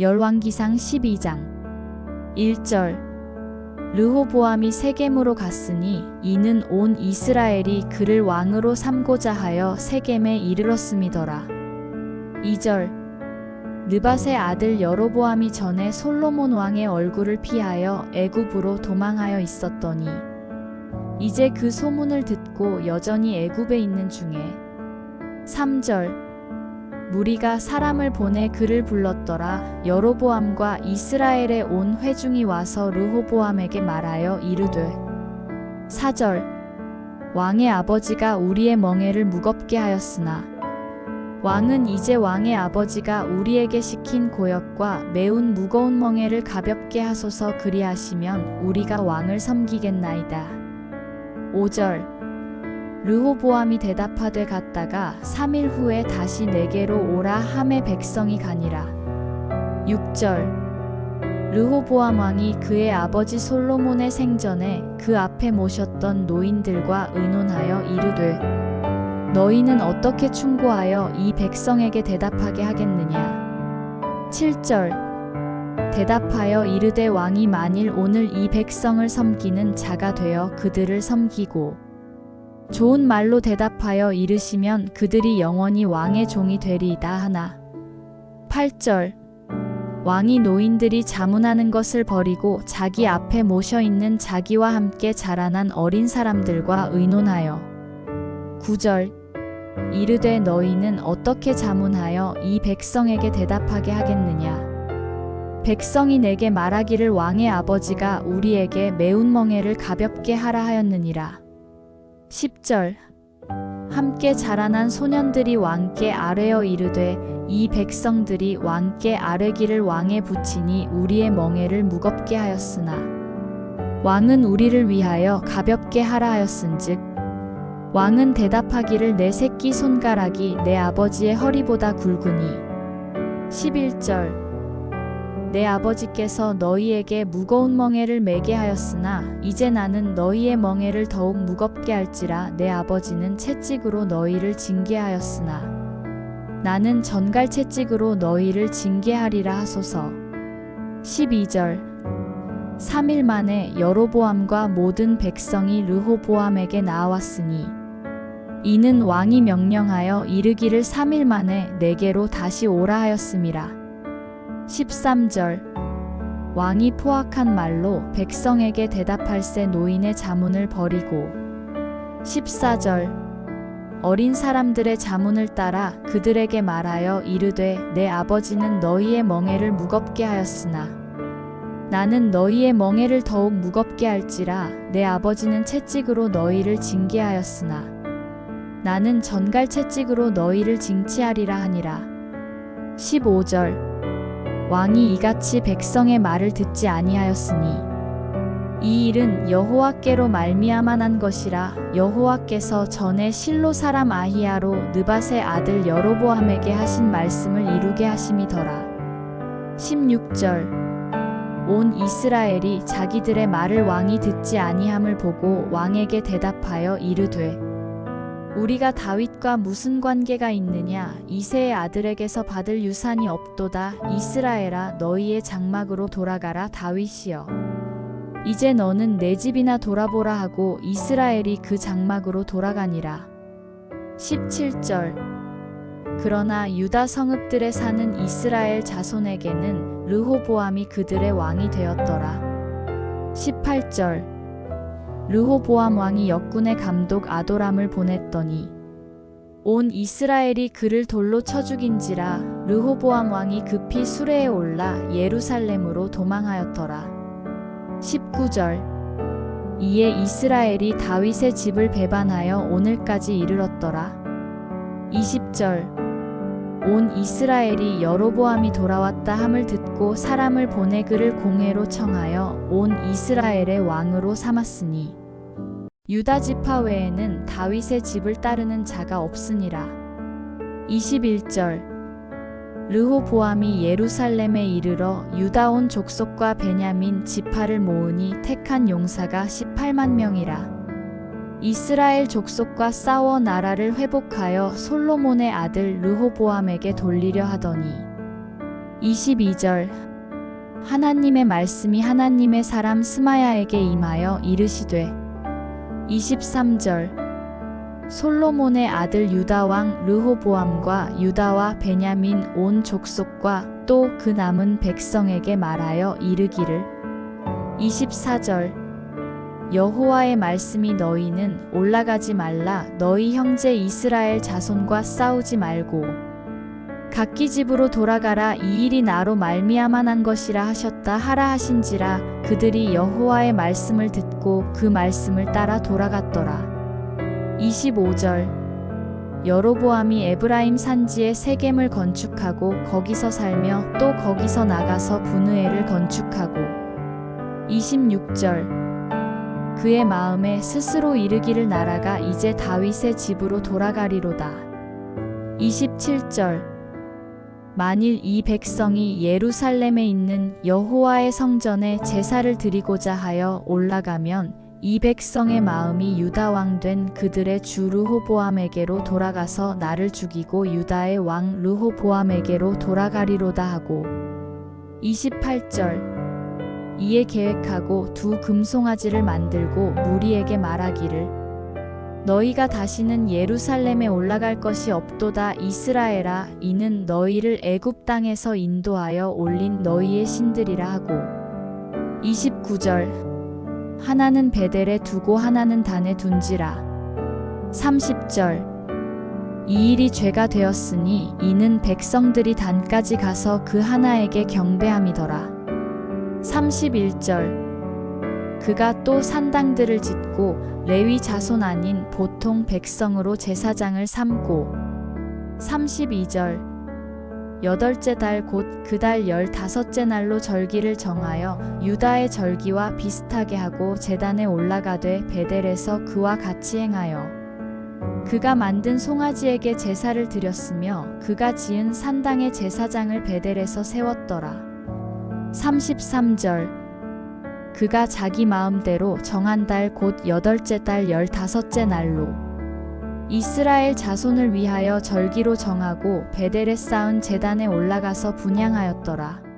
열왕기상 12장 1절. 르호보암이 세겜으로 갔으니 이는 온 이스라엘이 그를 왕으로 삼고자 하여 세겜에 이르렀음이더라. 2절. 느밧의 아들 여로보암이 전에 솔로몬 왕의 얼굴을 피하여 애굽으로 도망하여 있었더니 이제 그 소문을 듣고 여전히 애굽에 있는 중에 3절 무리가 사람을 보내 그를 불렀더라 여로보암과 이스라엘의 온 회중이 와서 르호보암에게 말하여 이르되 4절 왕의 아버지가 우리의 멍에를 무겁게 하였으나 왕은 이제 왕의 아버지가 우리에게 시킨 고역과 매운 무거운 멍에를 가볍게 하소서 그리하시면 우리가 왕을 섬기겠나이다. 5절 르호보암이 대답하되 갔다가 3일 후에 다시 내게로 오라 함의 백성이 가니라. 6절. 르호보암 왕이 그의 아버지 솔로몬의 생전에 그 앞에 모셨던 노인들과 의논하여 이르되 너희는 어떻게 충고하여 이 백성에게 대답하게 하겠느냐? 7절. 대답하여 이르되 왕이 만일 오늘 이 백성을 섬기는 자가 되어 그들을 섬기고 좋은 말로 대답하여 이르시면 그들이 영원히 왕의 종이 되리이다 하나. 8절. 왕이 노인들이 자문하는 것을 버리고 자기 앞에 모셔 있는 자기와 함께 자라난 어린 사람들과 의논하여. 9절. 이르되 너희는 어떻게 자문하여 이 백성에게 대답하게 하겠느냐? 백성이 내게 말하기를 왕의 아버지가 우리에게 매운 멍에를 가볍게 하라 하였느니라 10절. 함께 자라난 소년들이 왕께 아뢰어 이르되 이 백성들이 왕께 아뢰기를 왕에 붙이니 우리의 멍에를 무겁게 하였으나 왕은 우리를 위하여 가볍게 하라 하였은즉 왕은 대답하기를 내 새끼 손가락이 내 아버지의 허리보다 굵으니 11절 내 아버지께서 너희에게 무거운 멍에를 매게 하였으나 이제 나는 너희의 멍에를 더욱 무겁게 할지라 내 아버지는 채찍으로 너희를 징계하였으나 나는 전갈 채찍으로 너희를 징계하리라 하소서. 12절. 3일 만에 여로보암과 모든 백성이 르호보암에게 나왔으니 이는 왕이 명령하여 이르기를 3일 만에 내게로 다시 오라 하였음이라 13절. 왕이 포악한 말로 백성에게 대답할세 노인의 자문을 버리고. 14절. 어린 사람들의 자문을 따라 그들에게 말하여 이르되 내 아버지는 너희의 멍에를 무겁게 하였으나 나는 너희의 멍에를 더욱 무겁게 할지라 내 아버지는 채찍으로 너희를 징계하였으나 나는 전갈 채찍으로 너희를 징치하리라 하니라. 15절 왕이 이같이 백성의 말을 듣지 아니하였으니 이 일은 여호와께로 말미암아 난 것이라 여호와께서 전에 실로 사람 아히야로 느밧의 아들 여로보암에게 하신 말씀을 이루게 하심이더라. 16절. 온 이스라엘이 자기들의 말을 왕이 듣지 아니함을 보고 왕에게 대답하여 이르되 우리가 다윗과 무슨 관계가 있느냐? 이세의 아들에게서 받을 유산이 없도다. 이스라엘아 너희의 장막으로 돌아가라 다윗이여. 이제 너는 내 집이나 돌아보라 하고 이스라엘이 그 장막으로 돌아가니라. 17절. 그러나 유다 성읍들에 사는 이스라엘 자손에게는 르호보암이 그들의 왕이 되었더라. 18절 르호보암 왕이 역군의 감독 아도람을 보냈더니 온 이스라엘이 그를 돌로 쳐 죽인지라 르호보암 왕이 급히 수레에 올라 예루살렘으로 도망하였더라. 19절 이에 이스라엘이 다윗의 집을 배반하여 오늘까지 이르렀더라. 20절 온 이스라엘이 여로보암이 돌아왔다 함을 듣고 사람을 보내 그를 공회로 청하여 온 이스라엘의 왕으로 삼았으니 유다 지파 외에는 다윗의 집을 따르는 자가 없으니라. 21절 르호보암이 예루살렘에 이르러 유다 온 족속과 베냐민 지파를 모으니 택한 용사가 18만 명이라. 이스라엘 족속과 싸워 나라를 회복하여 솔로몬의 아들 르호보암에게 돌리려 하더니 22절 하나님의 말씀이 하나님의 사람 스마야에게 임하여 이르시되 23절. 솔로몬의 아들 유다 왕 르호보암과 유다와 베냐민 온 족속과 또 그 남은 백성에게 말하여 이르기를. 24절. 여호와의 말씀이 너희는 올라가지 말라. 너희 형제 이스라엘 자손과 싸우지 말고 각기 집으로 돌아가라. 이 일이 나로 말미암아 난 것이라 하셨다. 하라 하신지라. 그들이 여호와의 말씀을 듣고 그 말씀을 따라 돌아갔더라. 25절. 여로보암이 에브라임 산지에 세겜을 건축하고 거기서 살며 또 거기서 나가서 분우엘을 건축하고. 26절. 그의 마음에 스스로 이르기를 나라가 이제 다윗의 집으로 돌아가리로다. 27절 만일 이 백성이 예루살렘에 있는 여호와의 성전에 제사를 드리고자 하여 올라가면 이 백성의 마음이 유다 왕 된 그들의 주 르호보암에게로 돌아가서 나를 죽이고 유다의 왕 르호보암에게로 돌아가리로다 하고. 28절. 이에 계획하고 두 금송아지를 만들고 무리에게 말하기를 너희가 다시는 예루살렘에 올라갈 것이 없도다. 이스라엘아 이는 너희를 애굽 땅에서 인도하여 올린 너희의 신들이라 하고. 29절. 하나는 베델에 두고 하나는 단에 둔지라. 30절. 이 일이 죄가 되었으니 이는 백성들이 단까지 가서 그 하나에게 경배함이더라. 31절 그가 또 산당들을 짓고 레위 자손 아닌 보통 백성으로 제사장을 삼고 32절 여덟째 달 곧 그 달 열다섯째 날로 절기를 정하여 유다의 절기와 비슷하게 하고 제단에 올라가되 베델에서 그와 같이 행하여 그가 만든 송아지에게 제사를 드렸으며 그가 지은 산당의 제사장을 베델에서 세웠더라. 33절 그가 자기 마음대로 정한 달 곧 여덟째 달 열다섯째 날로 이스라엘 자손을 위하여 절기로 정하고 베델에 쌓은 제단에 올라가서 분양하였더라.